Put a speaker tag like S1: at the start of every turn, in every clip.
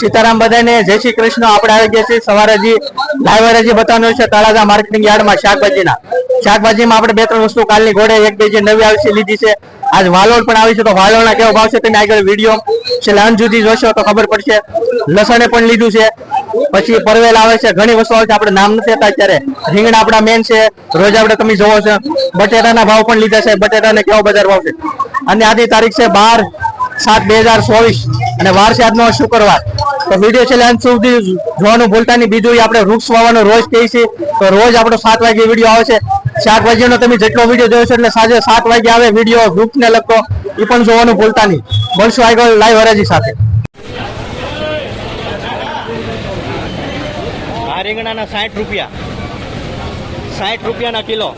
S1: સીતારામ બધાને જય શ્રી કૃષ્ણ. આપણે આવી ગયા સવારે હજી લાઈવ હજી બતાવવાનું છે તળાજા માર્કેટિંગ યાર્ડમાં શાકભાજીના. શાકભાજીમાં આપણે બે ત્રણ વસ્તુ કાલની ઘોડે એક બે જે નવી આવી છે, લીધી છે. આજ વાલોળ પણ આવી છે, તો વાલોળના કેવો ભાવ છે તમે આગળ વીડિયો છેલ્લે અંત સુધી જોશો તો ખબર પડશે. લસણે પણ લીધું છે. પછી પરવેલ આવે છે, ઘણી વસ્તુ આવે છે, આપણે નામ નથી હતા અત્યારે. રીંગણા આપણા મેન છે, રોજ આપણે તમે જોવો છો. બટેટાના ભાવ પણ લીધા છે, બટેટાને કેવો બજાર ભાવ છે? અને આજની તારીખ છે બાર સાત બે હજાર ચોવીસ અને વાર છે શુક્રવાર. તો વીડિયો છેલ્લે અંત સુધી જોવાનું ભૂલતા નહીં. બીજું આપણે વૃક્ષ વાવવાનો રોજ કહીએ છીએ. તો રોજ આપણો સાત વાગે વીડિયો આવે છે. શાકભાજીનો તમે જેટલો વીડિયો જોયો છે એટલે સાંજે સાત વાગે આવે વીડિયો વૃક્ષને લગતો. એ પણ જોવાનું ભૂલતા નહીં. મળશું આગળ લાઈવ હરાજી સાથે.
S2: આ રીંગણાના સાઠ રૂપિયા. સાઠ રૂપિયાના કિલો.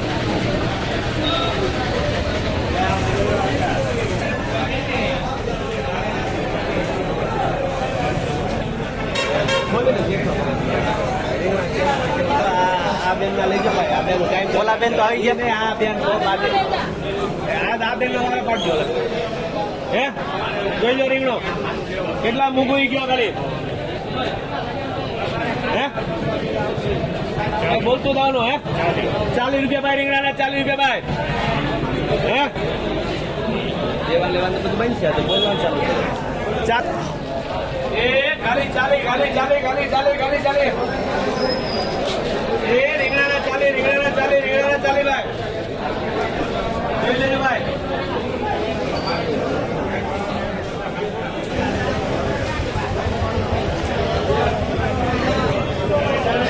S2: ઓલા બેન તો આવી ગયા. ને આ બેન તો બાજુ. આ બેન નો મને પાડજો. હે? જોઈ લો રીંગણો. કેટલા મૂગું ગયો ખાલી હે? બોલતું દાવનું હે? ચાલીસ રૂપિયા ભાઈ રીંગણાના ચાલીસ રૂપિયા ભાઈ. હે? લેવા લેવાનું બધું બનશે તો બોલવાનું ચાલુ ચાલ. એ ખાલી ચાલી ખાલી ચાલી ખાલી ચાલી ખાલી ચાલી એ રીંગણાના ચાલી રીંગણાના ચાલી રીંગણાના ચાલી ભાઈ જોઈ લેજો ભાઈ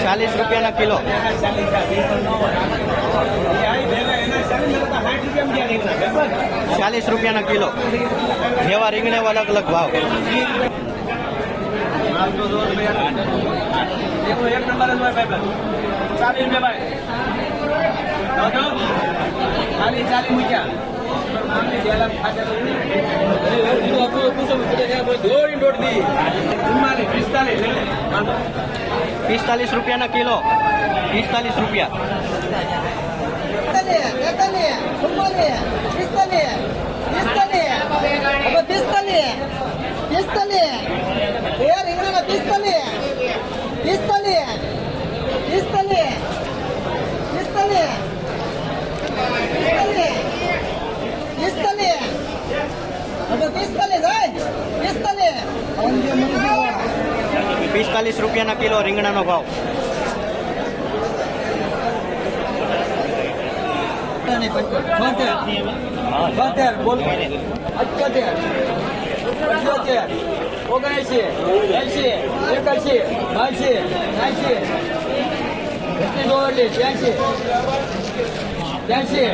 S2: ચાલીસ રૂપિયાના કિલો. ચાલીસ રૂપિયાના કિલો. જેવા રીંગણે અલગ અલગ ભાવ.
S3: એક નંબર જ હોય ભાઈ ચાલી રૂપિયા ભાઈ. ચાલી ચાલી મૂક્યા.
S2: પિસ્તાલીસ રૂપિયાના કિલો. પિસ્તાલીસ રૂપિયા.
S4: પિસ્તાલીસ, પિસ્તાલીસ ચુમ્માલીસ, પિસ્તાલીસ, પિસ્તાલીસ, હવે પિસ્તાલીસ, પિસ્તાલીસ, એ રીંગણાના પિસ્તાલીસ, પિસ્તાલીસ, પિસ્તાલીસ, પિસ્તાલીસ, પિસ્તાલીસ, પિસ્તાલીસ, હવે પિસ્તાલીસ, હોય? પિસ્તાલીસ.
S2: પિસ્તાલીસ રૂપિયાના કિલો રીંગણાનો ભાવ.
S3: ઓગણએંસી એંસી એકાશી બાસી એકવીસ ઓગણત્રીસ ત્યાંસી. ત્યાંસી.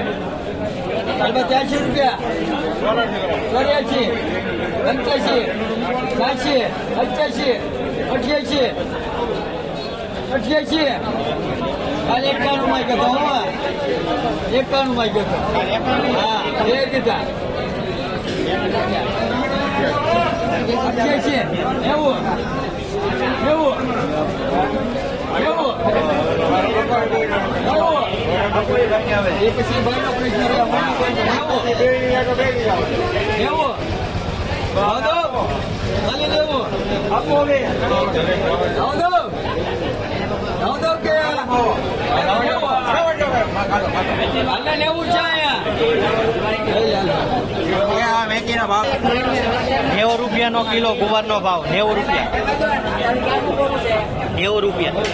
S3: ત્યાંસી રૂપિયા. ચોર્યાસી, પંચ્યાસી છ્યાસી અઠ્યાસી અઠ્યાસી. અઠ્યાસી. કાલે એકાણું માં ગયો હું. એકાણું માં ગયો હા, બે દીધા. અઠ્યાસી. નેવું. નેવું. એ પછી ભાઈનો પ્રશ્ન રહ્યો નેવું નેવું ભાવદો ખાલી નેવું નેવું છે
S2: નેવું રૂપિયાનો કિલો ગુવારનો ભાવ નેવું રૂપિયા. નેવું રૂપિયા.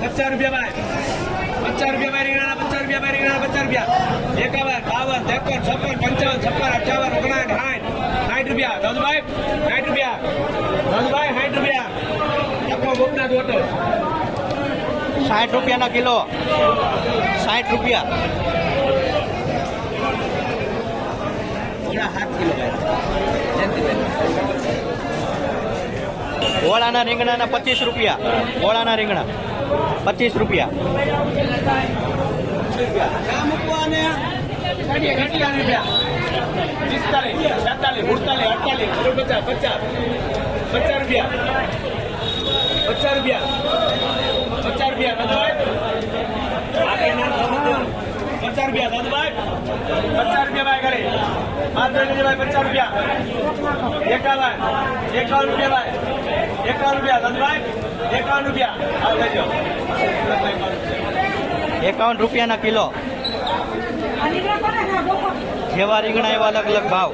S3: પચાસ રૂપિયા ભાઈ પચાસ રૂપિયા ભાઈ રીંગણાના પચાસ રૂપિયા ભાઈ રીંગણાના પચાસ રૂપિયા એકાવન બાવન ત્રેપન છપ્પન પંચાવન છપ્પન અઠાવન ઓગણાઠ સાઠ રૂપિયા દાદુભાઈ સાઠ રૂપિયા દાદુભાઈ સાઠ રૂપિયા આખો ગોપનાથ હોટલ
S2: સાઠ રૂપિયાના કિલો સાઠ રૂપિયા
S3: ઓલા સાત કિલો ભાઈ જયંતિભાઈ
S2: ઓળાના રીંગણાના પચીસ રૂપિયા. ઓળાના રીંગણા. પચીસ રૂપિયા. પચાસ રૂપિયા. પચાસ રૂપિયા પચાસ રૂપિયા દાદાભાઈ પચાસ રૂપિયા દાદાભાઈ પચાસ રૂપિયા ભાઈ કરે માત્ર ભાઈ પચાસ રૂપિયા. એકાવન. એકાવન રૂપિયા ભાઈ. એકાવન રૂપિયા. ધનભાઈ, એકાવન રૂપિયા. આવ લેજો
S4: એકાવન રૂપિયાના કિલો. જેવા રીંગણા એવા અલગ અલગ ભાવ.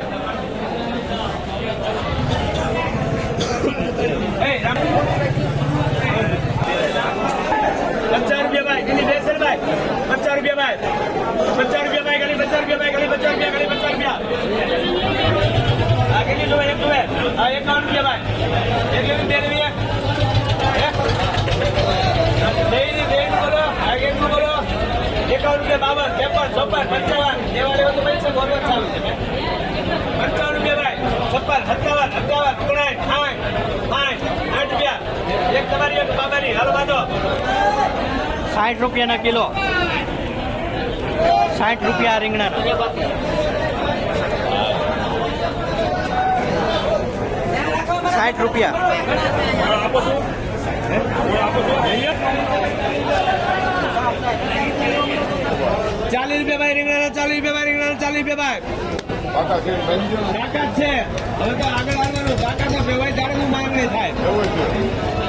S2: પચાસ રૂપિયા ભાઈ. પચાસ રૂપિયા ભાઈ. પચાસ રૂપિયા બોલવા ચાલુ છે રૂપિયા ભાઈ છપ્પન સત્તાવન ઓગણાઠ સાઠ આઠ રૂપિયા એક તમારી એક બાબાની
S4: સાઠ રૂપિયાના કિલો. સાઠ રૂપિયા રીંગણા સાઠ રૂપિયા.
S2: ચાલીસ રૂપિયા ભાઈ રીંગણા ચાલીસ રૂપિયા ભાઈ બે ભાઈ તાકાત છે. હવે તો આગળ આવવાનું તાકાત નો વ્યવહાર જાણવું માંગણી થાય.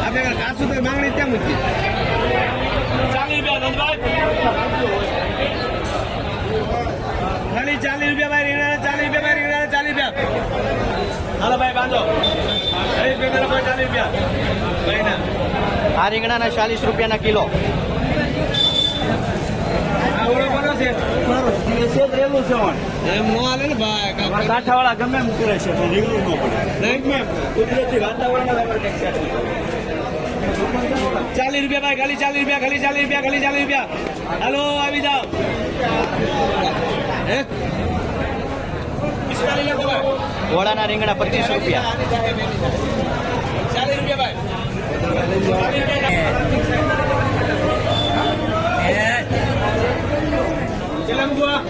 S2: આપણે કાસુ તો માંગણી કેમ જ ચાલીસ રૂપિયા ખાલી ચાલીસ રૂપિયા ભાઈ રીંગણા ચાલીસ રૂપિયા ભાઈ રીંગણા ચાલીસ રૂપિયા. હાલો ભાઈ બાંધો. ચાલીસ રૂપિયા. રૂપિયા ના.
S4: આ રીંગણાના ચાલીસ રૂપિયાના કિલો.
S2: આ ઓળો છે. એમ નો હાલે ને ભાઈ
S5: કાંઠાવાળા ગમે એમ કરે છે. પણ રીંગણું ન પડે.
S2: નહીં?
S5: કુદરતી વાતાવરણમાં
S2: ચાલીસ રૂપિયા ભાઈ ખાલી ચાલીસ રૂપિયા ખાલી ચાલીસ રૂપિયા ખાલી ચાલીસ રૂપિયા. હાલો આવી જાઓ. હે? લખો
S4: રીંગણા પચીસ રૂપિયા.
S2: ચાલીસ રૂપિયા ભાઈ. રૂપિયા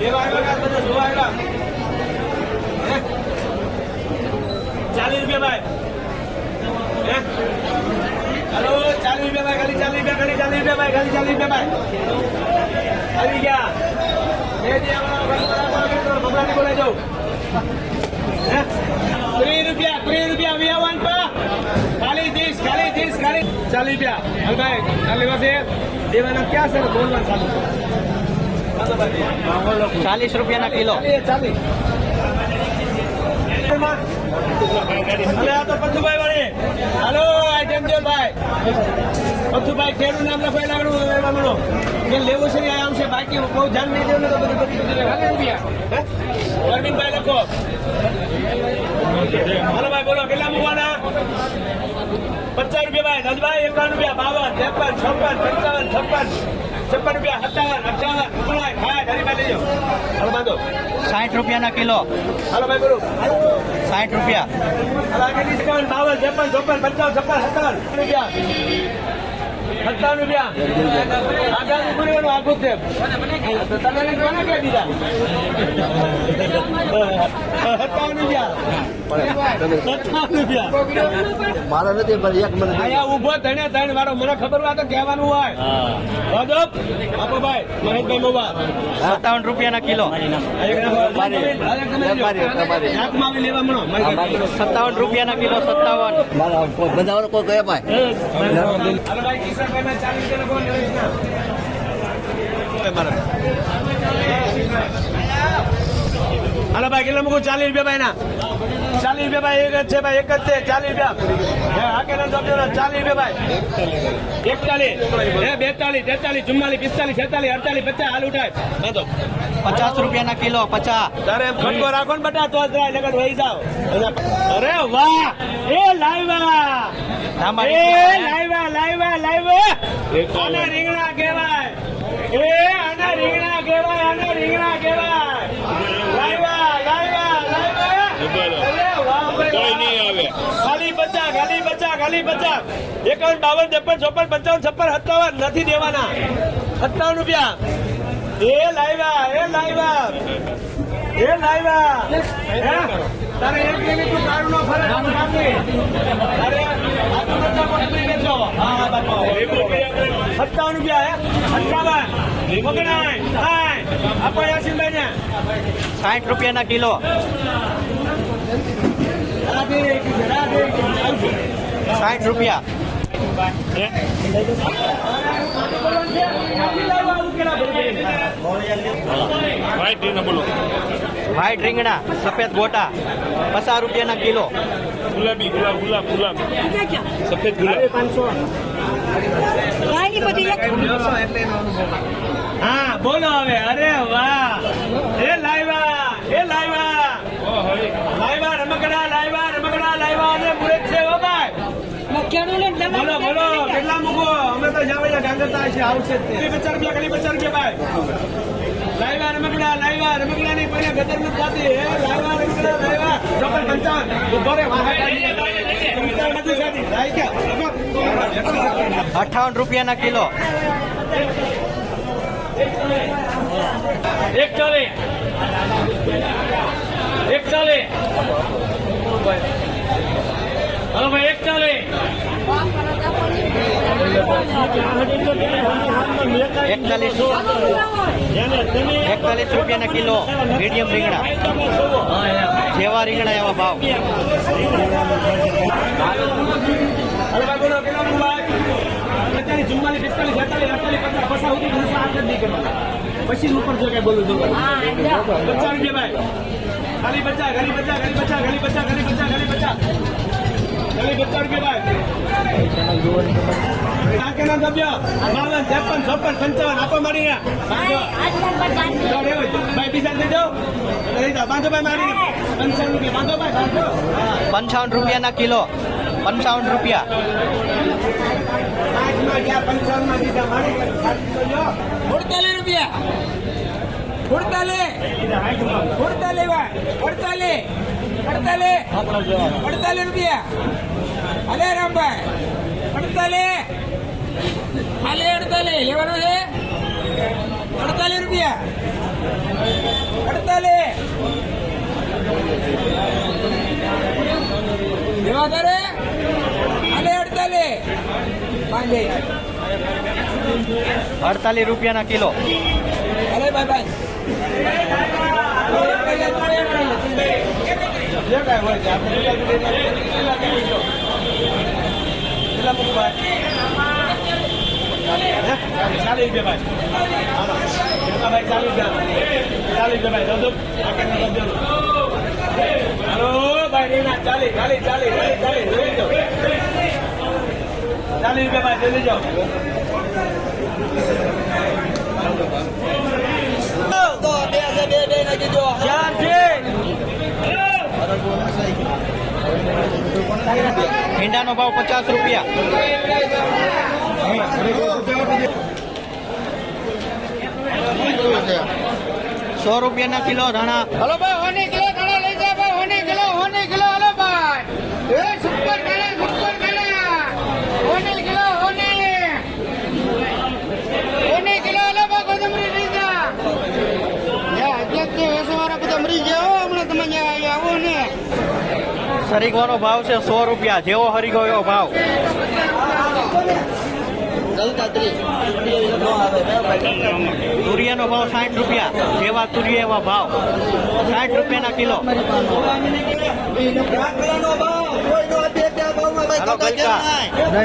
S2: લેવા જોવા ચાલીસ રૂપિયા ભાઈ? હલો, ચાલીસ રૂપિયા ખાલી ચાલીસ રૂપિયા, ખાલી ચાલીસ રૂપિયા ભાઈ, ખાલી ચાલીસ રૂપિયા ભાઈ. આવી ગયા. બે દી અમારા ભગવાનને બોલાવી જાઉં? ત્રીસ રૂપિયા ત્રીસ રૂપિયા વિયાવાન પા ખાલી ત્રીસ ખાલી ત્રીસ, ખાલી ચાલીસ રૂપિયા. ભાઈ ચાલી પાસે દેવાના ક્યાં ને બોલવાનું ચાલુ.
S4: ચાલીસ રૂપિયાના કિલો.
S2: ચાલીસ ચાલીસ અરે આ પથુભાઈ હાલો ખેડૂત નામ લખાઈ લાગણું જે લેવું છે એ આવશે. બાકી બહુ ધ્યાન નહીં તો બધું બધી રૂપિયા? અરવિંદભાઈ લખો. હાલો ભાઈ, બોલો, કેટલા મૂકવાના? પચાસ રૂપિયા ભાઈ દસભાઈ એકાવન રૂપિયા, બાવન, ત્રેપન, છપ્પન, પંચાવન, છપ્પન. છપ્પન રૂપિયા સત્તાવન અઠાવન ઓગણાય હા હરીભાઈ લેજો. હાલો બાંધો.
S4: સાઠ રૂપિયાના કિલો.
S2: હાલો ભાઈ બોલો.
S4: સાઠ રૂપિયા.
S2: હાલો એકાવન બાવન ત્રેપન ચોપન પંચાવન છપ્પન સત્તાવન રૂપિયા. સત્તાવન રૂપિયા.
S6: મારા નથી પણ એક મને
S2: અહીંયા ઊભો થઈને ત્રણ મારો મને ખબર હોય તો કહેવાનું હોય. ભાજપ આપો ભાઈ મહેશભાઈ મોબા
S4: સત્તાવન રૂપિયાના કિલો. સત્તાવન રૂપિયાના કિલો સત્તાવન.
S6: બધા કોઈ ગયા ભાઈ?
S2: ભાઈ કિશનભાઈ ચાલીસ હાલો ભાઈ કેટલા મૂકું ચાલીસ રૂપિયા ભાઈ ના ચાલીસ રૂપિયા ભાઈ એક જ છે ભાઈ એક જ છે ચાલીસ રૂપિયા. હે, ડોક્ટર ચાલીસ રૂપિયા ભાઈ. એકતાલીસ. બેતાલીસ તેતાલીસ ચુમ્માલીસ પિસ્તાલીસ છેતાલીસ અડતાલીસ પચાસ હાલ ઉઠાય. તો
S4: પચાસ રૂપિયાના કિલો પચાસ.
S2: તારે એમ ખટકો રાખો ને બટા તો જ લગન વહી જાવ અરે વાહ! એ લાવ્યા. એ. લાવ્યા લાવ્યા લાવ્યા. રીંગણા કહેવાય. એ આના રીંગણા કહેવાય આના રીંગણા કહેવાય. લાવ્યા લાવ્યા ખાલી બચા ખાલી બચા ખાલી પચાસ. એકાવન બાવન ત્રેપન ચોપન પંચાવન છપ્પન સત્તાવન નથી દેવાના. સત્તાવન રૂપિયા. એ લાવ્યા એ લાવ્યા. એ લાવ્યા? તારે એક મિનિટ તું તારું નો ફરે. તારે. સત્તાવન રૂપિયા સત્તાવન. ઓગણાય આપો યાસીનભાઈ ને
S4: સાઠ રૂપિયાના કિલો.
S2: સાઠ કૃષ્ણ, રાધે
S4: રીંગણા બોલો. વ્હાઈટ રીંગણા સફેદ ગોટા પચાસ રૂપિયાના કિલો.
S7: ગુલાબી ગુલાબ ગુલાબ ગુલાબ. સફેદ ગુલાબ.
S2: હા બોલો હવે. અરે વાહ. એ લાવ્યા એ લાવ્યા લાવ્યા રમકડા લાવ્યા રમકડા લાવ્યા અને મુરત છે હો ભાઈ બોલો બોલો કેટલા મૂકો? અમે તો જાવે જા ગાંગરતા છે આવશે પચાસ રૂપિયા ખાલી પચાસ રૂપિયા ભાઈ. લાવ્યા રમકડા લાવ્યા રમકડા ની કોઈને ગદર નથી જાતી હે લાવ્યા રમકડા લાવ્યા. ચોપન પંચાવન. ઊભો રે
S4: અઠાવન રૂપિયાના કિલો.
S2: એક ચાલે. એક ચાલે. હલો ભાઈ એક ચાલે.
S4: એકતાલીસ. એકતાલીસ રૂપિયાના કિલો મીડિયમ રીંગણા. જેવા રીંગણા એવા ભાવ.
S2: ચુમ્માલીસ પિસ્તાલીસ અડતાલીસ અડતાલીસ પચાસ પચાસ સુધી જ નહીં પછી ઉપર જો કઈ બોલું છું પચાસ રૂપિયા ભાઈ ખાલી પચાસ ખાલી પચાસ ખાલી પચાસ ખાલી પચાસ. ખાલી ટાંકાના સભ્ય બાવન ત્રેપન ચોપન પંચાવન આપો મારી ભાઈ બીજા દઈ દો દઈ દો બાંધો ભાઈ મારી. પંચાવન રૂપિયા. બાંધો ભાઈ
S4: પંચાવન રૂપિયાના કિલો. પંચાવન રૂપિયા.
S3: અડતાલીસ રૂપિયા. અડતાલીસ. અડતાલીસ અડતાલીસ. અડતાલીસ અડતાલીસ રૂપિયા. અલે રામભાઈ. અડતાલીસ ખાલી અડતાલીસ લેવાનું છે? અડતાલીસ રૂપિયા. અડતાલીસ લેવા તારે? હાલે અડતાલીસ પાંચ
S4: અડતાલીસ રૂપિયાના કિલો.
S3: અરે
S2: ભાઈ ભાઈ. હે? ચાલીસ રૂપિયા ભાઈ. હાલો. કેટલા ભાઈ ચાલીસ રૂપિયા? ચાલીસ રૂપિયા ભાઈ. દો, દો. પાકીટનો દો, દો. હાલો ભાઈ રીના ચાલીસ ચાલીસ ચાલીસ ચાલીસ ચાલીસ લઈ લેજો. ચાલીસ રૂપિયા ભાઈ લઈ લેજો
S8: તો બે છે બે બે નાખી દો
S2: ચાર છે
S4: ભીંડાનો ભાવ પચાસ રૂપિયા. સો રૂપિયાના કિલો ધાણા.
S3: હલો ભાઈ.
S4: સરીગવાનો ભાવ છે સો રૂપિયા. જેવો હરીગો એવો ભાવ. તુરિયાનો ભાવ સાઠ રૂપિયા. જેવા તુરિયા એવા ભાવ. સાઠ રૂપિયાના કિલો. હાલો ગલકા.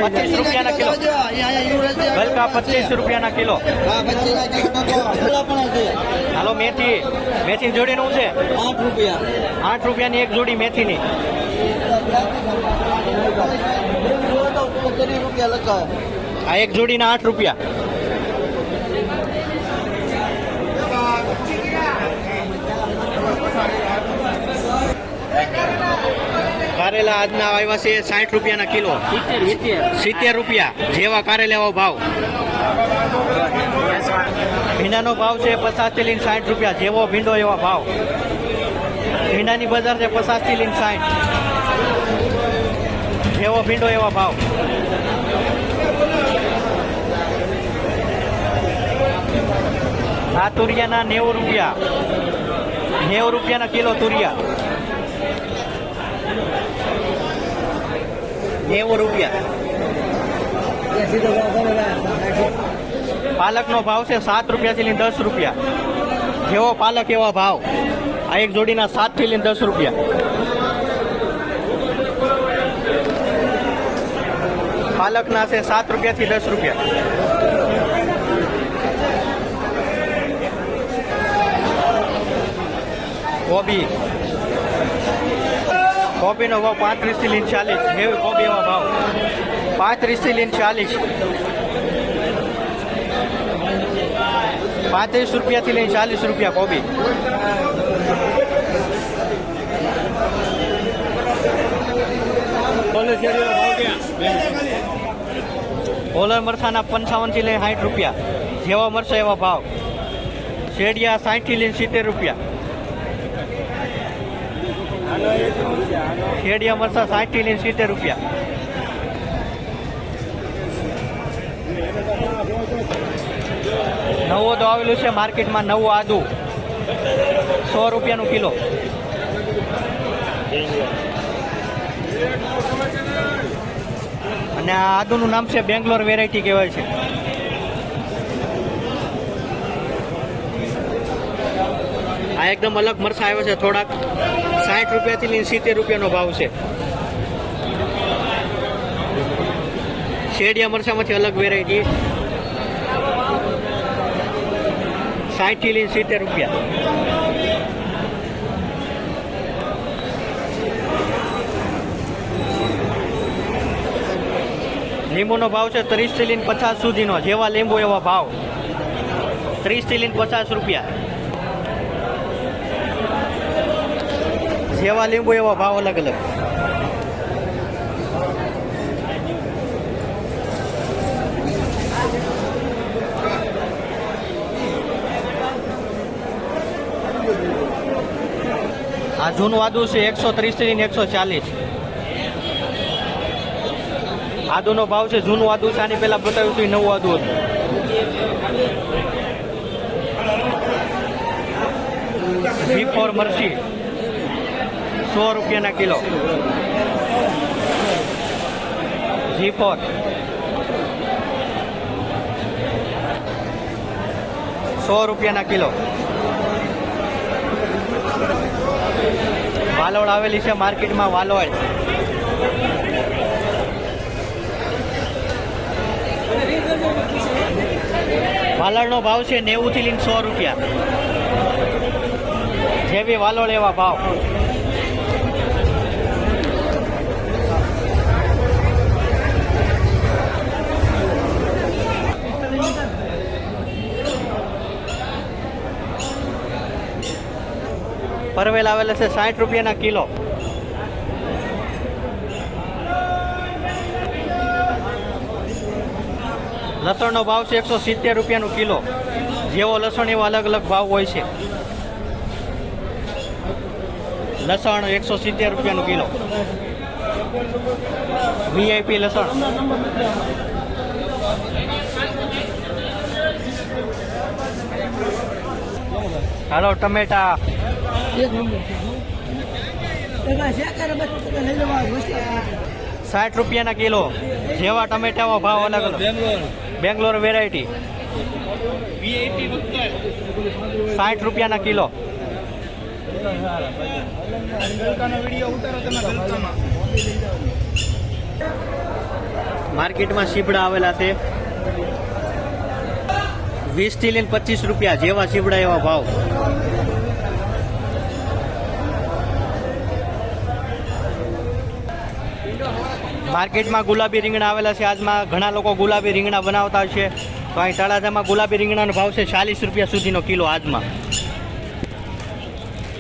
S4: પચીસ રૂપિયાના કિલો. ગલકા પચીસ રૂપિયાના કિલો. હાલો મેથી. મેથી જોડીનું છે?
S8: આઠ રૂપિયા.
S4: આઠ રૂપિયાની એક જોડી મેથીની. આ એક જોડીના આઠ રૂપિયા. કારેલા આજના આવ્યા છે સાઠ રૂપિયાના કિલો. સિત્તેર રૂપિયા. જેવા કારેલા એવો ભાવ. ભીંડાનો ભાવ છે પચાસથી લઈને સાઠ રૂપિયા. જેવો ભીંડો એવા ભાવ. ભીંડાની બજાર છે પચાસથી લઈને સાઠ. જેવો ભીંડો એવા ભાવ. આ તુરિયાના નેવું રૂપિયા. નેવું રૂપિયાના કિલો તુરિયા. નેવું રૂપિયા. પાલકનો ભાવ છે સાત રૂપિયાથી લઈને દસ રૂપિયા. જેવો પાલક એવા ભાવ. આ એક જોડીના સાતથી લઈને દસ રૂપિયા. પાલકના છે સાત રૂપિયાથી દસ રૂપિયા. કોબી. કોબીનો ભાવ પાંત્રીસથી લઈને ચાલીસ. કોબી એવા ભાવ. પાંત્રીસથી લઈને ચાલીસ. પાંત્રીસ રૂપિયાથી લઈને ચાલીસ રૂપિયા કોબી ઓલર મરસાના પંચાવનથી લઈને સાઠ રૂપિયા. જેવા મરસા એવા ભાવ. શેડિયા સાઠથી લઈને સિત્તેર રૂપિયા. શેડિયા મરસા સાઠથી લઈને સિત્તેર રૂપિયા. નવો તો આવેલું છે માર્કેટમાં નવું આદુ. સો રૂપિયાનું કિલો. અને આ આદુનું નામ છે બેંગ્લોર વેરાયટી કહેવાય છે. આ એકદમ અલગ મરસા આવ્યો છે. થોડાક સાઠ રૂપિયાથી લઈને સિત્તેર રૂપિયાનો ભાવ છે. શેડિયા મરસામાંથી અલગ વેરાયટી સાઠથી લઈને સિત્તેર રૂપિયા. લીંબુનો ભાવ છે ત્રીસથી લઈને પચાસ સુધીનો, જેવા લીંબુ એવા ભાવ. ત્રીસથી લઈને પચાસ રૂપિયા. જેવા લીંબુ, એવા ભાવ અલગ અલગ આ જૂનું આદુ છે એકસો ત્રીસથી ને એકસો ચાલીસ. આદુનો ભાવ છે જૂનું આદુ છે, આની પહેલા બતાવ્યું હતું નવું આદુ હતું. બી ફોર મરસી સો રૂપિયાના કિલો. G four. સો રૂપિયાના કિલો. વાલોડ આવેલી છે માર્કેટમાં વાલોડ વાલોડનો ભાવ છે નેવું થી લઈને સો રૂપિયા. જેવી વાલોળ એવા ભાવ. પરવેલ આવેલા છે સાઠ રૂપિયાના કિલો. લસણનો ભાવ છે એકસો સિત્તેર રૂપિયાનું કિલો. જેવો લસણ એવો અલગ અલગ ભાવ હોય છે. લસણ એકસો સિત્તેર રૂપિયાનું કિલો. વીઆઈપી લસણ. હાલો, ટમેટા. સાઠ રૂપિયાના કિલો. જેવા ટમેટામાં ભાવ અલગ અલગ. બેંગ્લોર. વેરાયટી સાઠ રૂપિયાના કિલો. માર્કેટમાં સીબડા આવેલા છે. વીસથી લઈને પચીસ રૂપિયા જેવા સીબડા એવા ભાવ. માર્કેટમાં ગુલાબી રીંગણા આવેલા છે. આજમાં ઘણા લોકો ગુલાબી રીંગણા બનાવતા છે. તો અહીં તળાજામાં ગુલાબી રીંગણાનો ભાવ છે ચાલીસ રૂપિયા સુધીનો કિલો આજમાં.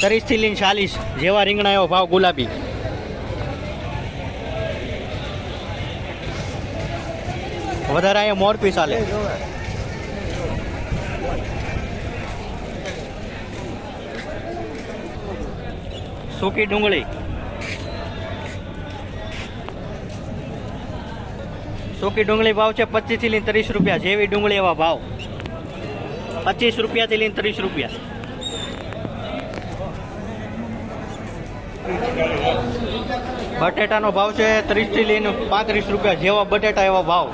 S4: ત્રીસથી લઈને ચાલીસ જેવા રીંગણા એવો ભાવ ગુલાબી. વધારે અહીંયા મોરપીસ ચાલે સૂકી ડુંગળી. સૂકી ડુંગળી ભાવ છે પચીસથી લઈને ત્રીસ રૂપિયા, જેવી ડુંગળી એવા ભાવ. પચીસ રૂપિયાથી લઈને ત્રીસ રૂપિયા. બટેટાનો ભાવ છે ત્રીસથી લઈને પાંત્રીસ રૂપિયા જેવા બટેટા એવા ભાવ.